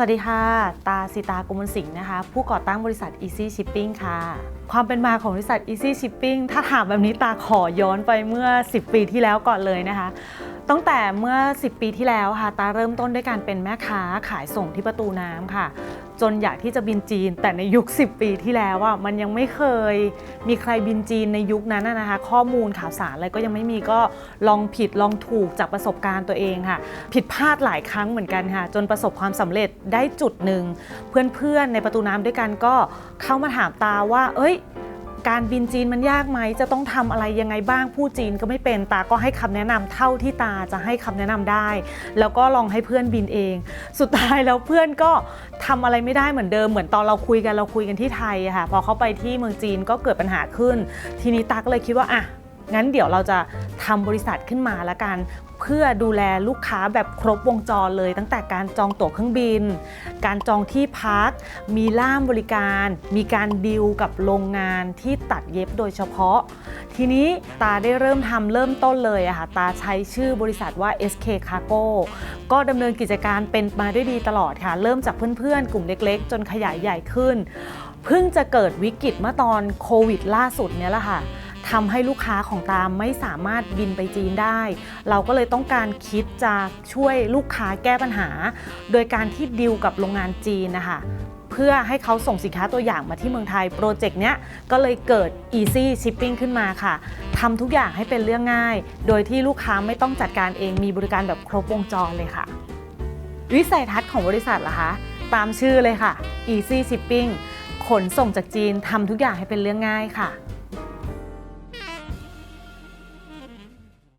วัสดีค่ะ ตาสิตากมลสิงห์นะคะ ผู้ก่อตั้งบริษัท Easy Shipping ค่ะ ความเป็นมาของบริษัท Easy Shipping ถ้าถามแบบนี้ตาขอย้อนไปเมื่อ 10 ปีที่แล้วก่อนเลยนะคะ ตั้งแต่เมื่อ 10 ปีที่แล้วค่ะตาเริ่มต้นด้วยการเป็นแม่ค้าขายส่งที่ประตูน้ำค่ะ จนอยากที่จะบินจีน แต่ในยุค 10 ปีที่แล้วอะมันยังไม่เคย มีใครบินจีนในยุคนั้นน่ะนะคะ ข้อมูลข่าวสารอะไรก็ยังไม่มีก็ลองผิดลองถูกจากประสบการณ์ตัวเองค่ะ ผิดพลาดหลายครั้งเหมือนกันค่ะ จนประสบความสำเร็จได้จุดหนึ่งเพื่อนๆในประตูน้ำด้วยกันก็เข้ามาถามตาว่า เอ้ย การบินจีนมันยากไหมจะต้องทำอะไรยังไงบ้างผู้จีนก็ไม่เป็นตาก็ให้คำแนะนำเท่าที่ตาจะให้คำแนะนำได้ แล้วก็ลองให้เพื่อนบินเอง สุดท้ายแล้วเพื่อนก็ทำอะไรไม่ได้เหมือนเดิมเหมือนตอนเราคุยกันเราคุยกันที่ไทยค่ะพอเขาไปที่เมืองจีนก็เกิดปัญหาขึ้น ทีนี้ตาก็เลยคิดว่าอะ งั้นเดี๋ยวเราจะทำบริษัทขึ้นมาละกัน เพื่อดูแลลูกค้าแบบครบวงจรเลย ตั้งแต่การจองตั๋วเครื่องบิน การจองที่พัก มีล่ามบริการ มีการดิวกับโรงงานที่ตัดเย็บโดยเฉพาะ ทีนี้ตาได้เริ่มทำเริ่มต้นเลยอะค่ะตาใช้ชื่อบริษัทว่า SK Cargo ก็ดำเนินกิจการเป็นมาด้วยดีตลอดค่ะ เริ่มจากเพื่อนๆ กลุ่มเล็กๆ จนขยายใหญ่ขึ้น เพิ่งจะเกิดวิกฤตเมื่อตอนโควิดล่าสุดเนี่ยแหละค่ะ ทำให้ลูกค้าของตามไม่สามารถบินไปจีนได้ เราก็เลยต้องการคิดจะช่วยลูกค้าแก้ปัญหา โดยการที่ดิวกับโรงงานจีนนะคะเพื่อให้เขาส่งสินค้าตัวอย่างมาที่เมืองไทย โปรเจกต์เนี้ยก็เลยเกิด Easy Shipping ขึ้นมาค่ะทำทุกอย่างให้เป็นเรื่องง่าย โดยที่ลูกค้าไม่ต้องจัดการเองมีบริการแบบครบวงจรเลยค่ะ วิสัยทัศน์ของบริษัทล่ะคะ ตามชื่อเลยค่ะ Easy Shipping ขนส่งจากจีนทำทุกอย่างให้เป็นเรื่องง่ายค่ะ